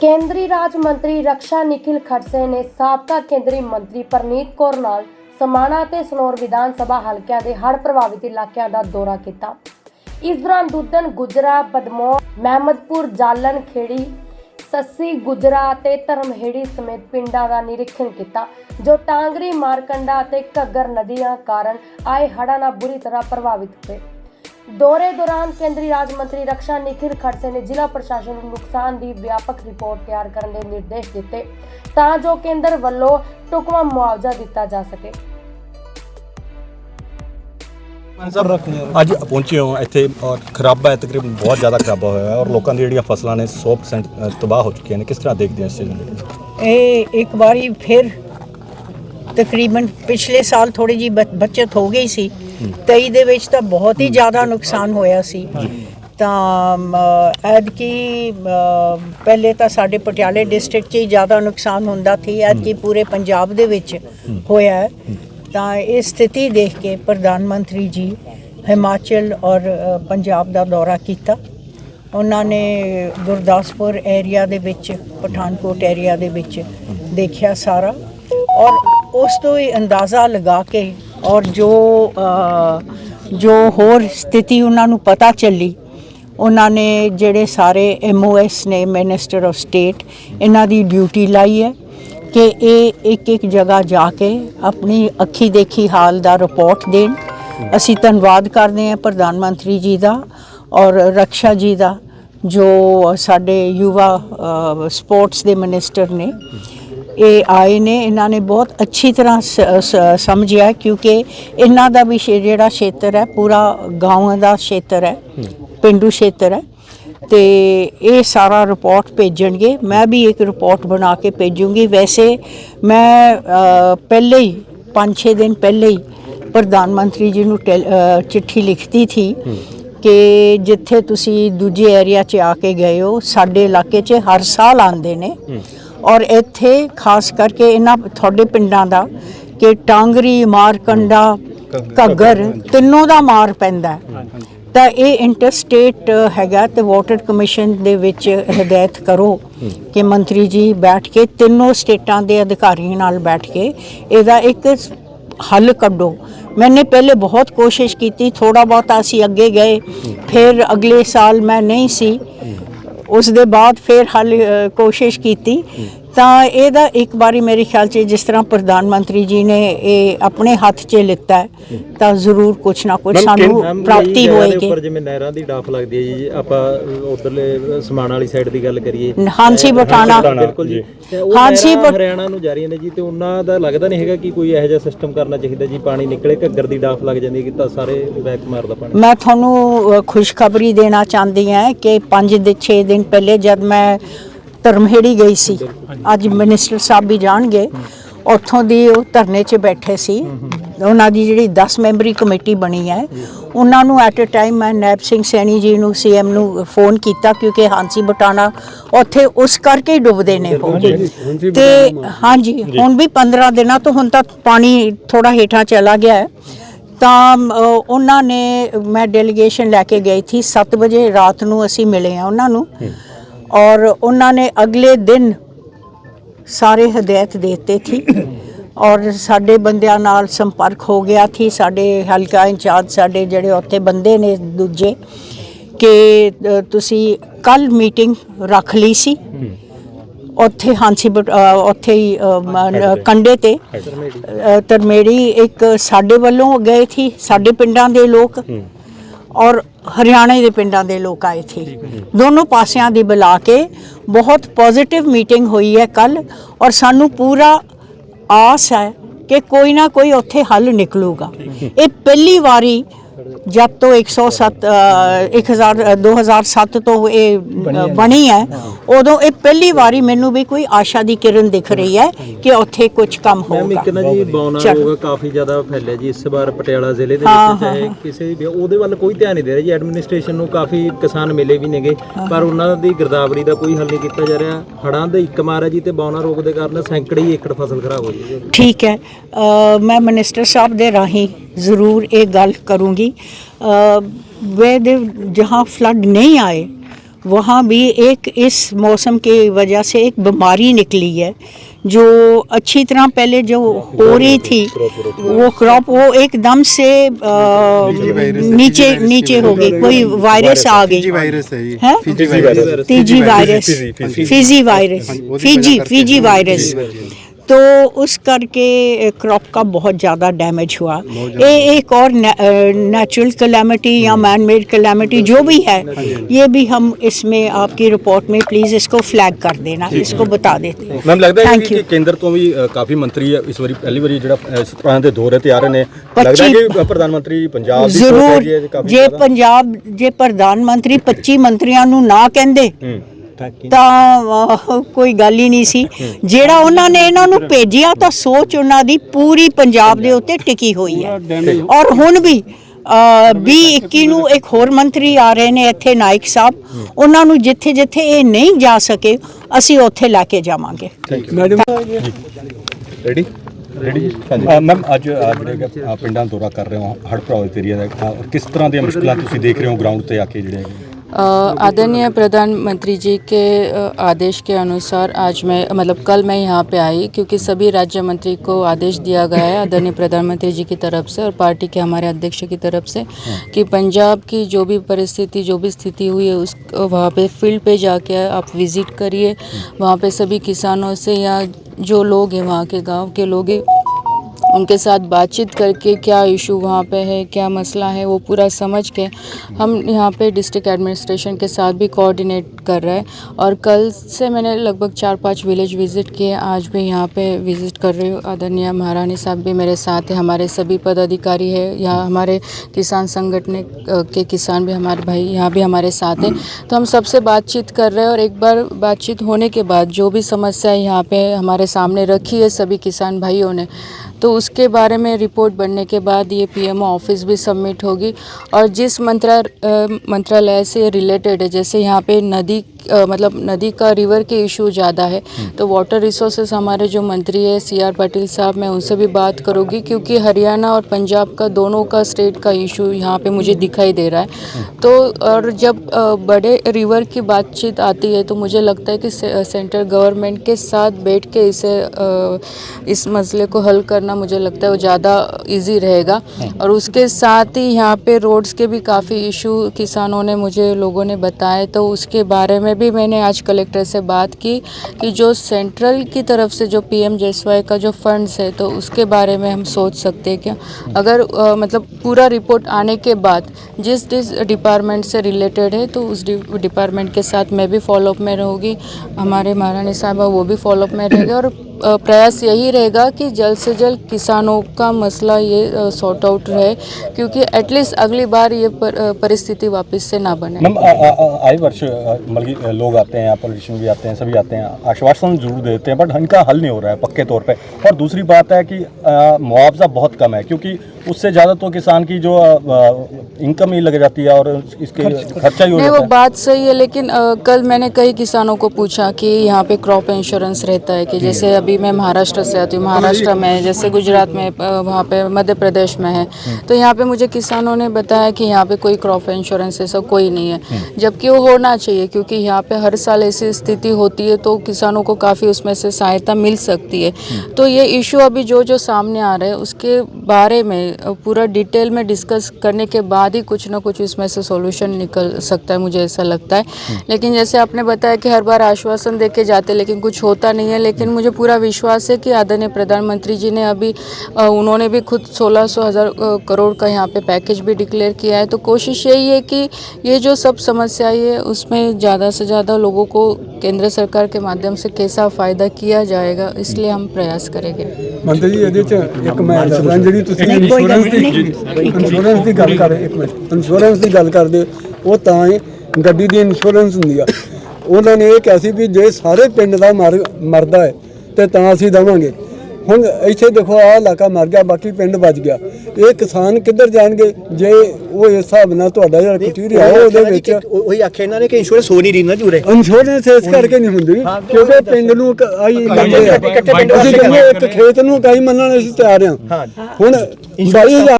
ਕੇਂਦਰੀ ਰਾਜ ਮੰਤਰੀ ਰਕਸ਼ਾ ਨਿਖਿਲ ਖੜਸੇ ਨੇ ਸਾਬਕਾ ਕੇਂਦਰੀ ਮੰਤਰੀ ਪਰਨੀਤ ਕੌਰ ਨਾਲ ਸਮਾਣਾ ਤੇ ਸਨੌਰ ਵਿਧਾਨ ਸਭਾ ਹਲਕਿਆਂ ਦੇ ਹੜ੍ਹ ਪ੍ਰਭਾਵਿਤ ਇਲਾਕਿਆਂ ਦਾ ਦੌਰਾ ਕੀਤਾ। ਇਸ ਦੌਰਾਨ ਦੁੱਧਨ ਗੁਜਰਾ, ਬਦਮੋਰ, ਮਹਿਮਦਪੁਰ, ਜਾਲਨ, ਖੇੜੀ, ਸੱਸੀ, ਗੁਜਰਾ ਅਤੇ ਧਰਮਹੇੜੀ ਸਮੇਤ ਪਿੰਡਾਂ ਦਾ ਨਿਰੀਖਣ ਕੀਤਾ, ਜੋ ਟਾਂਗਰੀ, ਮਾਰਕੰਡਾ ਅਤੇ ਘੱਗਰ ਨਦੀਆਂ ਕਾਰਨ ਆਏ ਹੜ੍ਹਾਂ ਨਾਲ ਬੁਰੀ ਤਰ੍ਹਾਂ ਪ੍ਰਭਾਵਿਤ ਹੋਏ। ਦੌਰੇ ਦੌਰਾਨ ਕੇਂਦਰੀ ਰਾਜ ਮੰਤਰੀ ਰਕਸ਼ਾ ਨਿਖਿਲ ਖੜਸੇ ਨੇ ਜ਼ਿਲ੍ਹਾ ਪ੍ਰਸ਼ਾਸਨ ਨੂੰ ਨੁਕਸਾਨ ਦੀ ਵਿਆਪਕ ਰਿਪੋਰਟ ਤਿਆਰ ਕਰਨ ਦੇ ਨਿਰਦੇਸ਼ ਦਿੱਤੇ ਤਾਂ ਜੋ ਕੇਂਦਰ ਵੱਲੋਂ ਢੁਕਵਾਂ ਮੁਆਵਜ਼ਾ ਦਿੱਤਾ ਜਾ ਸਕੇ। ਅੱਜ ਪਹੁੰਚੇ ਹਾਂ ਇੱਥੇ ਔਰ ਖਰਾਬਾ ਹੈ ਤਕਰੀਬਨ ਬਹੁਤ ਜ਼ਿਆਦਾ ਖਰਾਬਾ ਹੋਇਆ ਹੈ ਔਰ ਲੋਕਾਂ ਦੀ ਜਿਹੜੀਆਂ ਫਸਲਾਂ ਨੇ 100% ਤਬਾਹ ਹੋ ਚੁੱਕੀਆਂ ਨੇ। ਕਿਸ ਤਰ੍ਹਾਂ ਦੇਖਦੇ ਹੋ ਇਸ ਚੀਜ਼ ਨੂੰ? ਇਹ ਇੱਕ ਵਾਰੀ ਫਿਰ ਤਕਰੀਬਨ ਪਿਛਲੇ ਸਾਲ ਥੋੜੀ ਜੀ ਬਚਤ ਹੋ ਗਈ ਸੀ। 23 ਦੇ ਵਿੱਚ ਤਾਂ ਬਹੁਤ ਹੀ ਜ਼ਿਆਦਾ ਨੁਕਸਾਨ ਹੋਇਆ ਸੀ। ਤਾਂ ਐਤਕੀ ਪਹਿਲੇ ਤਾਂ ਸਾਡੇ ਪਟਿਆਲੇ ਡਿਸਟ੍ਰਿਕਟ 'ਚ ਹੀ ਜ਼ਿਆਦਾ ਨੁਕਸਾਨ ਹੁੰਦਾ ਸੀ। ਐਤਕੀ ਪੂਰੇ ਪੰਜਾਬ ਦੇ ਵਿੱਚ ਹੋਇਆ ਤਾਂ ਇਹ ਸਥਿਤੀ ਦੇਖ ਕੇ ਪ੍ਰਧਾਨ ਮੰਤਰੀ ਜੀ ਹਿਮਾਚਲ ਔਰ ਪੰਜਾਬ ਦਾ ਦੌਰਾ ਕੀਤਾ। ਉਹਨਾਂ ਨੇ ਗੁਰਦਾਸਪੁਰ ਏਰੀਆ ਦੇ ਵਿੱਚ ਪਠਾਨਕੋਟ ਏਰੀਆ ਦੇ ਵਿੱਚ ਦੇਖਿਆ ਸਾਰਾ। ਔਰ ਉਸ ਤੋਂ ਹੀ ਅੰਦਾਜ਼ਾ ਲਗਾ ਕੇ ਔਰ ਜੋ ਜੋ ਹੋਰ ਸਥਿਤੀ ਉਹਨਾਂ ਨੂੰ ਪਤਾ ਚੱਲੀ, ਉਹਨਾਂ ਨੇ ਜਿਹੜੇ ਸਾਰੇ ਐਮਓਐਸ ਨੇ ਮਿਨਿਸਟਰ ਆਫ ਸਟੇਟ ਇਹਨਾਂ ਦੀ ਡਿਊਟੀ ਲਾਈ ਹੈ ਕਿ ਇਹ ਇੱਕ ਇੱਕ ਜਗ੍ਹਾ ਜਾ ਕੇ ਆਪਣੀ ਅੱਖੀ ਦੇਖੀ ਹਾਲ ਦਾ ਰਿਪੋਰਟ ਦੇਣ। ਅਸੀਂ ਧੰਨਵਾਦ ਕਰਦੇ ਹਾਂ ਪ੍ਰਧਾਨ ਮੰਤਰੀ ਜੀ ਦਾ ਔਰ ਰਕਸ਼ਾ ਜੀ ਦਾ ਜੋ ਸਾਡੇ ਯੁਵਾ ਸਪੋਰਟਸ ਦੇ ਮਿਨਿਸਟਰ ਨੇ ਇਹ ਆਏ ਨੇ, ਇਹਨਾਂ ਨੇ ਬਹੁਤ ਅੱਛੀ ਤਰ੍ਹਾਂ ਸ- ਸ- ਸਮਝਿਆ ਕਿਉਂਕਿ ਇਹਨਾਂ ਦਾ ਵੀ ਜਿਹੜਾ ਖੇਤਰ ਹੈ, ਪੂਰਾ ਗਾਂਵਾਂ ਦਾ ਖੇਤਰ ਹੈ, ਪਿੰਡੂ ਖੇਤਰ ਹੈ, ਤੇ ਇਹ ਸਾਰਾ ਰਿਪੋਰਟ ਭੇਜਣਗੇ। ਮੈਂ ਵੀ ਇੱਕ ਰਿਪੋਰਟ ਬਣਾ ਕੇ ਭੇਜੂੰਗੀ। ਵੈਸੇ ਮੈਂ ਪਹਿਲੇ ਹੀ 5-6 ਦਿਨ ਪਹਿਲੇ ਹੀ ਪ੍ਰਧਾਨ ਮੰਤਰੀ ਜੀ ਨੂੰ ਟੈਲ- ਚਿੱਠੀ ਲਿਖਤੀ ਥੀ ਕਿ ਜਿੱਥੇ ਤੁਸੀਂ ਦੂਜੇ ਏਰੀਆ 'ਚ ਆ ਕੇ ਗਏ ਹੋ, ਸਾਡੇ ਇਲਾਕੇ 'ਚ ਹਰ ਸਾਲ ਆਉਂਦੇ ਨੇ। ਔਰ ਇੱਥੇ ਖਾਸ ਕਰਕੇ ਇਹਨਾਂ ਤੁਹਾਡੇ ਪਿੰਡਾਂ ਦਾ ਕਿ ਟਾਂਗਰੀ ਮਾਰਕੰਡਾ ਘੱਗਰ। ਤਿੰਨੋਂ ਦਾ ਮਾਰ ਪੈਂਦਾ ਤਾਂ ਇਹ ਇੰਟਰਸਟੇਟ ਹੈਗਾ ਤੇ ਵਾਟਰ ਕਮਿਸ਼ਨ ਦੇ ਵਿੱਚ ਹਦਾਇਤ ਕਰੋ ਕਿ ਮੰਤਰੀ ਜੀ ਬੈਠ ਕੇ ਤਿੰਨੋਂ ਸਟੇਟਾਂ ਦੇ ਅਧਿਕਾਰੀਆਂ ਨਾਲ ਬੈਠ ਕੇ ਇਹਦਾ ਇੱਕ ਹੱਲ ਕੱਢੋ। ਮੈंने ਪਹਿਲੇ ਬਹੁਤ ਕੋਸ਼ਿਸ਼ ਕੀਤੀ ਥੋੜਾ ਬਹੁਤ ਅਸੀਂ ਅੱਗੇ ਗਏ। ਫਿਰ ਅਗਲੇ ਸਾਲ ਮੈਂ ਨਹੀਂ ਸੀ। ਉਸ ਦੇ ਬਾਅਦ ਫਿਰ ਹੱਲ ਅ, ਕੋਸ਼ਿਸ਼ ਕੀਤੀ। ਤਾਂ ਇਹਦਾ ਇੱਕ ਵਾਰੀ ਮੇਰੇ ਖਿਆਲ 'ਚ ਜਿਸ ਤਰ੍ਹਾਂ ਪ੍ਰਧਾਨ ਮੰਤਰੀ ਜੀ ਨੇ ਇਹ ਆਪਣੇ ਹੱਥ 'ਚ ਲਿੱਤਾ ਤਾਂ ਜ਼ਰੂਰ ਕੁਝ ਨਾ ਕੁਝ ਸਾਨੂੰ ਪ੍ਰਾਪਤੀ ਹੋਏਗੀ। ਉੱਪਰ ਜਿਵੇਂ ਨਹਿਰਾਂ ਦੀ ਡਾਫ ਲੱਗਦੀ ਹੈ ਜੀ ਆਪਾਂ ਉਧਰਲੇ ਸਮਾਨ ਵਾਲੀ ਸਾਈਡ ਦੀ ਗੱਲ ਕਰੀਏ। ਹਾਂਸੀ ਬਟਾਣਾ ਬਿਲਕੁਲ ਜੀ। But- ਹਰਿਆਣਾ ਨੂੰ ਜਾ ਰਹੀਆਂ ਨੇ ਜੀ ਤੇ ਉਹਨਾਂ ਦਾ ਲੱਗਦਾ ਨਹੀਂ ਹੈਗਾ ਕਿ ਕੋਈ ਇਹੋ ਜਿਹਾ ਸਿਸਟਮ ਕਰਨਾ ਚਾਹੀਦਾ ਜੀ ਪਾਣੀ ਨਿਕਲੇ ਘੱਗਰ ਦੀ ਡਾਫ ਲੱਗ ਜਾਂਦੀ ਹੈ ਕਿ ਤਾਂ ਸਾਰੇ ਬੈਕ ਮਾਰਦਾ ਪਾਣੀ। ਮੈਂ ਤੁਹਾਨੂੰ ਖੁਸ਼ਖਬਰੀ ਦੇਣਾ ਚਾਹੁੰਦੀ ਹਾਂ ਕਿ 5 ਦੇ 6 ਦਿਨ ਪਹਿਲੇ ਜਦ ਮੈਂ ਧਰਮਹੇੜੀ ਗਈ ਸੀ। ਅੱਜ ਮਿਨਿਸਟਰ ਸਾਹਿਬ ਵੀ ਜਾਣਗੇ। ਉੱਥੋਂ ਦੀ ਉਹ ਧਰਨੇ 'ਚ ਬੈਠੇ ਸੀ। ਉਹਨਾਂ ਦੀ ਜਿਹੜੀ 10 ਮੈਂਬਰੀ ਕਮੇਟੀ ਬਣੀ ਹੈ। ਉਹਨਾਂ ਨੂੰ ਐਟ ਅ ਟਾਈਮ ਮੈਂ ਨੈਬ ਸਿੰਘ ਸੈਣੀ ਜੀ ਨੂੰ ਸੀਐਮ ਨੂੰ ਫੋਨ ਕੀਤਾ ਕਿਉਂਕਿ ਹਾਂਸੀ ਬਟਾਣਾ ਉੱਥੇ ਉਸ ਕਰਕੇ ਹੀ ਡੁੱਬਦੇ ਨੇ ਉਹ। ਤੇ ਹਾਂਜੀ ਹੁਣ ਵੀ 15 ਦਿਨਾਂ ਤੋਂ ਹੁਣ ਤੱਕ ਪਾਣੀ ਥੋੜਾ ਹੇਠਾਂ ਚਲਾ ਗਿਆ ਹੈ। ਤਾਂ ਉਹਨਾਂ ਨੇ ਮੈਂ ਡੈਲੀਗੇਸ਼ਨ ਲੈ ਕੇ ਗਈ ਥੀ। 7 ਵਜੇ ਰਾਤ ਨੂੰ ਅਸੀਂ ਮਿਲੇ ਆ ਉਹਨਾਂ ਨੂੰ। ਔਰ ਉਹਨਾਂ ਨੇ ਅਗਲੇ ਦਿਨ ਸਾਰੇ ਹਦਾਇਤ ਦੇਤੇ ਥੀ ਔਰ ਸਾਡੇ ਬੰਦਿਆਂ ਨਾਲ ਸੰਪਰਕ ਹੋ ਗਿਆ ਥੀ ਸਾਡੇ ਹਲਕਾ ਇੰਚਾਰਜ ਸਾਡੇ ਜਿਹੜੇ ਉੱਥੇ ਬੰਦੇ ਨੇ ਦੂਜੇ ਕਿ ਤੁਸੀਂ ਕੱਲ ਮੀਟਿੰਗ ਰੱਖ ਲਈ ਸੀ। ਉੱਥੇ ਹਾਂਸੀ ਉੱਥੇ ਹੀ ਕੰਡੇ ਤੇ ਤਰਮੇੜੀ ਇੱਕ ਸਾਡੇ ਵੱਲੋਂ ਗਏ ਥੀ ਸਾਡੇ ਪਿੰਡਾਂ ਦੇ ਲੋਕ। ਔਰ ਹਰਿਆਣੇ ਦੇ ਪਿੰਡਾਂ ਦੇ ਲੋਕ ਆਏ ਸੀ। ਦੋਨੋਂ ਪਾਸਿਆਂ ਦੀ ਬੁਲਾ ਕੇ ਬਹੁਤ ਪੋਜ਼ਿਟਿਵ ਮੀਟਿੰਗ ਹੋਈ ਹੈ ਕੱਲ ਔਰ ਸਾਨੂੰ ਪੂਰਾ ਆਸ ਹੈ ਕਿ ਕੋਈ ਨਾ ਕੋਈ ਉੱਥੇ ਹੱਲ ਨਿਕਲੂਗਾ। ਇਹ ਪਹਿਲੀ ਵਾਰੀ ਜਦ ਤੋਂ 107 ਅ, 1000 ਅ, 2007 ਤੋਂ ਇਹ ਅ, ਬਣੀ ਹੈ ਉਦੋਂ ਇਹ ਪਹਿਲੀ ਵਾਰੀ ਮੈਨੂੰ ਵੀ ਕੋਈ ਆਸ਼ਾ ਦੀ ਕਿਰਨ ਦਿਖ ਰਹੀ ਹੈ ਕਿ ਉੱਥੇ ਕੁਝ ਕੰਮ ਮੈਮ ਹੋਊਗਾ। ਇੱਕ ਨਾ ਜੀ ਬੌਨਾ ਚਲੋ। ਰੋਗ ਕਾਫੀ ਜ਼ਿਆਦਾ ਫੈਲਿਆ ਜੀ ਇਸ ਵਾਰ ਪਟਿਆਲਾ ਜ਼ਿਲ੍ਹੇ ਦੇ ਹਾਂ, ਵਿੱਚ ਚਾਹੇ ਕਿਸੇ ਵੀ ਉਹਦੇ ਵੱਲ ਕੋਈ ਧਿਆਨ ਨਹੀਂ ਦੇ ਰਿਹਾ ਜੀ। ਐਡਮਿਨਿਸਟ੍ਰੇਸ਼ਨ ਨੂੰ ਕਾਫੀ ਕਿਸਾਨ ਮਿਲੇ ਵੀ ਨੇਗੇ ਪਰ ਉਹਨਾਂ ਦੀ ਗਿਰਦਾਵਰੀ ਦਾ ਕੋਈ ਹੱਲ ਨਹੀਂ ਕੀਤਾ ਜਾ ਰਿਹਾ। ਹੜਾਂ ਦਾ ਇੱਕ ਮਾਰ ਹੈ ਜੀ ਤੇ ਬੌਨਾ ਰੋਗ ਦੇ ਕਾਰਨ ਸੈਂਕੜੇ ਹੀ ਏਕੜ ਫਸਲ ਖਰਾਬ ਹੋ ਗਈ ਜੀ ਠੀਕ ਹੈ। ਅ, ਮੈਂ ਮਿਨਿਸਟਰ ਸਾਹਿਬ ਦੇ ਰਾਹੀਂ ज़रूर एक गल करूँगी। वेद जहाँ फ्लड नहीं आए वहाँ भी एक इस मौसम के वजह से एक बीमारी निकली है जो अच्छी तरह पहले जो हो रही थी वो क्रॉप वो एकदम से आ, नीचे नीचे हो गई कोई वायरस आ गई। है तीजी virus Fiji virus Fiji virus तो उस करके क्रॉप का बहुत ज़्यादा डैमेज हुआ ये एक और नेचुरल कलेमिटी या मैन मेड कलेमिटी जो भी है ये भी हम इसमें आपकी रिपोर्ट में प्लीज़ इसको फ्लैग कर देना इसको बता देते हैं ਮੈਮ ਲੱਗਦਾ ਹੈ Thank ਕਿ you. ਕੇਂਦਰ ਤੋਂ ਵੀ ਅ, ਕਾਫੀ ਮੰਤਰੀ ਇਸ ਵਾਰੀ ਪਹਿਲੀ ਵਾਰੀ ਜਿਹੜਾ ਅ, ਇਸ ਤਰ੍ਹਾਂ ਦੇ ਦੌਰੇ ਤੇ ਆ ਰਹੇ ਨੇ ਲੱਗਦਾ ਹੈ ਕਿ ਪ੍ਰਧਾਨ ਮੰਤਰੀ ਪੰਜਾਬ ਦੀ ਸੋਚ ਜ਼ਰੂਰ ਹੈਗੀ ਹੈ ਕਾਫੀ ਜੇ ਜ਼ਿਆਦਾ। ਪੰਜਾਬ ਜੇ ਪ੍ਰਧਾਨ ਮੰਤਰੀ 25 ਮੰਤਰੀਆਂ ਨੂੰ ਨਾ ਕਹਿੰਦੇ ਹੂੰ ਤਾਂ ਅਹ, ਕੋਈ ਗੱਲ ਹੀ ਨਹੀਂ ਸੀ। ਜਿਹੜਾ ਉਹਨਾਂ ਨੇ ਇਹਨਾਂ ਨੂੰ ਭੇਜਿਆ ਤਾਂ ਸੋਚ ਉਹਨਾਂ ਦੀ ਪੂਰੀ ਪੰਜਾਬ ਦੇ ਉੱਤੇ ਟਿਕੀ ਹੋਈ ਹੈ। ਔਰ ਹੁਣ ਵੀ ਵੀ 21 ਨੂੰ ਇੱਕ ਹੋਰ ਮੰਤਰੀ ਆ ਰਹੇ ਨੇ ਇੱਥੇ ਨਾਇਕ ਸਾਹਿਬ। ਉਹਨਾਂ ਨੂੰ ਜਿੱਥੇ ਜਿੱਥੇ ਇਹ ਨਹੀਂ ਜਾ ਸਕੇ ਅਸੀਂ ਉੱਥੇ ਲੈ ਕੇ ਜਾਵਾਂਗੇ। ਰੈਡੀ ਰੈਡੀ ਜੀ। ਮੈਮ ਅੱਜ ਆ ਜਿਹੜੇ ਹੈਗੇ, ਅ, ਪਿੰਡਾਂ ਦਾ ਦੌਰਾ ਕਰ ਰਹੇ ਹੋ ਹੜ੍ਹ ਪ੍ਰਭਾਵਿਤ ਏਰੀਆ ਦਾ ਅ, ਕਿਸ ਤਰ੍ਹਾਂ ਦੀਆਂ ਮੁਸ਼ਕਲਾਂ ਤੁਸੀਂ ਦੇਖ ਰਹੇ ਹੋ ਗਰਾਊਂਡ ਤੇ ਆ ਕੇ ਜਿਹੜੇ ਹੈਗੇ? आदरणीय प्रधानमंत्री जी के आदेश के अनुसार आज मैं मतलब कल मैं यहाँ पे आई क्योंकि सभी राज्य मंत्री को आदेश दिया गया है आदरणीय प्रधानमंत्री जी की तरफ़ से और पार्टी के हमारे अध्यक्ष की तरफ़ से कि पंजाब की जो भी परिस्थिति जो भी स्थिति हुई है उस वहाँ पे फ़ील्ड पे जाके आप विज़िट करिए। वहाँ पे सभी किसानों से या जो लोग हैं वहाँ के गाँव के लोग हैं उनके साथ बातचीत करके क्या इशू वहाँ पे है, क्या मसला है, वो पूरा समझ के हम यहाँ पे डिस्ट्रिक्ट एडमिनिस्ट्रेशन के साथ भी कोऑर्डिनेट कर रहे हैं। और कल से मैंने लगभग चार पाँच विलेज विज़िट किए, आज भी यहाँ पे विज़िट कर रही हूँ। आदरणीय महारानी साहब भी मेरे साथ हैं, हमारे सभी पदाधिकारी है, यहाँ हमारे किसान संगठन के किसान भी हमारे भाई यहाँ भी हमारे साथ हैं। तो हम सबसे बातचीत कर रहे हैं और एक बार बातचीत होने के बाद जो भी समस्या यहाँ पर हमारे सामने रखी है सभी किसान भाइयों ने तो उसके बारे में रिपोर्ट बनने के बाद ये पीएमओ ऑफ़िस भी सबमिट होगी। और जिस मंत्रा मंत्रालय से रिलेटेड है जैसे यहाँ पे नदी अ, मतलब नदी का रिवर के इशू ज़्यादा है तो वाटर रिसोर्सेज हमारे जो मंत्री है सी आर पाटिल साहब मैं उनसे भी बात करूँगी क्योंकि हरियाणा और पंजाब का दोनों का स्टेट का इशू यहाँ पे मुझे दिखाई दे रहा है। तो और जब अ, बड़े रिवर की बातचीत आती है तो मुझे लगता है कि से- सेंट्रल गवर्नमेंट के साथ बैठ के इसे अ, इस मसले को हल करना मुझे लगता है वो ज़्यादा इजी रहेगा। और उसके साथ ही यहाँ पे रोड्स के भी काफ़ी इशू किसानों ने मुझे लोगों ने बताए तो उसके बारे में भी मैंने आज कलेक्टर से बात की कि जो सेंट्रल की तरफ़ से जो पीएम जेएसवाई का जो फंड्स है तो उसके बारे में हम सोच सकते हैं क्या? अगर अ, मतलब पूरा रिपोर्ट आने के बाद जिस जिस डिपार्टमेंट से रिलेटेड है तो उस डिपार्टमेंट के साथ मैं भी फॉलोअप में रहूँगी। हमारे महारानी साहबा वो भी फॉलोअप में रहेंगे। और प्रयास यही रहेगा कि जल्द से जल्द किसानों का मसला ये सॉर्ट आउट रहे क्योंकि एटलीस्ट अगली बार ये पर, परिस्थिति वापस से ना बने। मैम आए वर्ष मतलब लोग आते हैं पॉलिटिशियन भी आते हैं सभी आते हैं आश्वासन ज़रूर देते हैं बट इनका हल नहीं हो रहा है पक्के तौर पर और दूसरी बात है कि मुआवजा बहुत कम है क्योंकि उससे ज़्यादा तो किसान की जो इनकम ही लग जाती है और इसके खर्चा ही हो वो जाता है। बात सही है लेकिन कल मैंने कई किसानों को पूछा कि यहाँ पे क्रॉप इंश्योरेंस रहता है कि जैसे अभी मैं महाराष्ट्र से आती हूँ महाराष्ट्र में जैसे गुजरात में वहाँ पे मध्य प्रदेश में है। तो यहाँ पे मुझे किसानों ने बताया कि यहाँ पे कोई क्रॉप इंश्योरेंस ऐसा कोई नहीं है। जबकि वो होना चाहिए क्योंकि यहाँ पे हर साल ऐसी स्थिति होती है तो किसानों को काफ़ी उसमें से सहायता मिल सकती है। तो ये इशू अभी जो जो सामने आ रहे हैं उसके बारे में पूरा डिटेल में डिस्कस करने के बाद ही कुछ ना कुछ इसमें से सॉल्यूशन निकल सकता है मुझे ऐसा लगता है। लेकिन जैसे आपने बताया कि हर बार आश्वासन दे के जाते लेकिन कुछ होता नहीं है लेकिन मुझे पूरा विश्वास है कि आदरणीय प्रधानमंत्री जी ने अभी अ, उन्होंने भी खुद सोलह सौ हज़ार अ, करोड़ का यहाँ पे पैकेज भी डिक्लेयर किया है तो कोशिश यही है कि ये जो सब समस्याएं है उसमें ज़्यादा से ज़्यादा लोगों को केंद्र सरकार के माध्यम से कैसा फ़ायदा किया जाएगा इसलिए हम प्रयास करेंगे ਮੰਤਰੀ ਜੀ ਇਹਦੇ ਚ ਇੱਕ ਮੈਂ ਦੱਸਦਾ ਜਿਹੜੀ ਤੁਸੀਂ ਇੰਸ਼ੋਰੈਂਸ ਦੀ ਇੰਸ਼ੋਰੈਂਸ ਦੀ ਗੱਲ ਕਰ ਰਹੇ ਇੱਕ ਮਿੰਟ ਇੰਸ਼ੋਰੈਂਸ ਦੀ ਗੱਲ ਕਰਦੇ ਉਹ ਤਾਂ ਹੈ ਗੱਡੀ ਦੀ ਇੰਸ਼ੋਰੈਂਸ ਹੁੰਦੀ ਆ ਉਹਨਾਂ ਨੇ ਇਹ ਕਿਹਾ ਸੀ ਵੀ ਜੇ ਸਾਰੇ ਪਿੰਡ ਦਾ ਮਰ ਮਰਦਾ ਹੈ ਤੇ ਤਾਂ ਅਸੀਂ ਦੇਵਾਂਗੇ। ਹੁਣ ਇੱਥੇ ਦੇਖੋ ਆਹ ਇਲਾਕਾ ਮਰ ਗਿਆ ਬਾਕੀ ਪਿੰਡ ਬਚ ਗਿਆ। ਇਹ ਕਿਸਾਨ ਕਿੱਧਰ ਜਾਣਗੇ? ਜੇ ਉਹ ਇਸ ਹਿਸਾਬ ਨਾਲ ਤੁਹਾਡਾ ਜਿਹੜਾ ਕਚੂਰੀ ਆ ਉਹਦੇ ਵਿੱਚ ਉਹੀ ਆਖਿਆ ਇਹਨਾਂ ਨੇ ਕਿ ਇੰਸ਼ੋਰੈਂਸ ਹੋ ਨਹੀਂ ਰਹੀ ਨਾ ਜੂਰੇ। ਇੰਸ਼ੋਰੈਂਸ ਇਸ ਕਰਕੇ ਨਹੀਂ ਹੁੰਦੀ ਕਿਉਂਕਿ ਪਿੰਡ ਨੂੰ ਆਈ ਆ ਅਸੀਂ ਕਹਿੰਦੇ ਇੱਕ ਖੇਤ ਨੂੰ ਕਈ ਮੰਨਣ ਅਸੀਂ ਤਿਆਰ ਆ ਹੁਣ 22000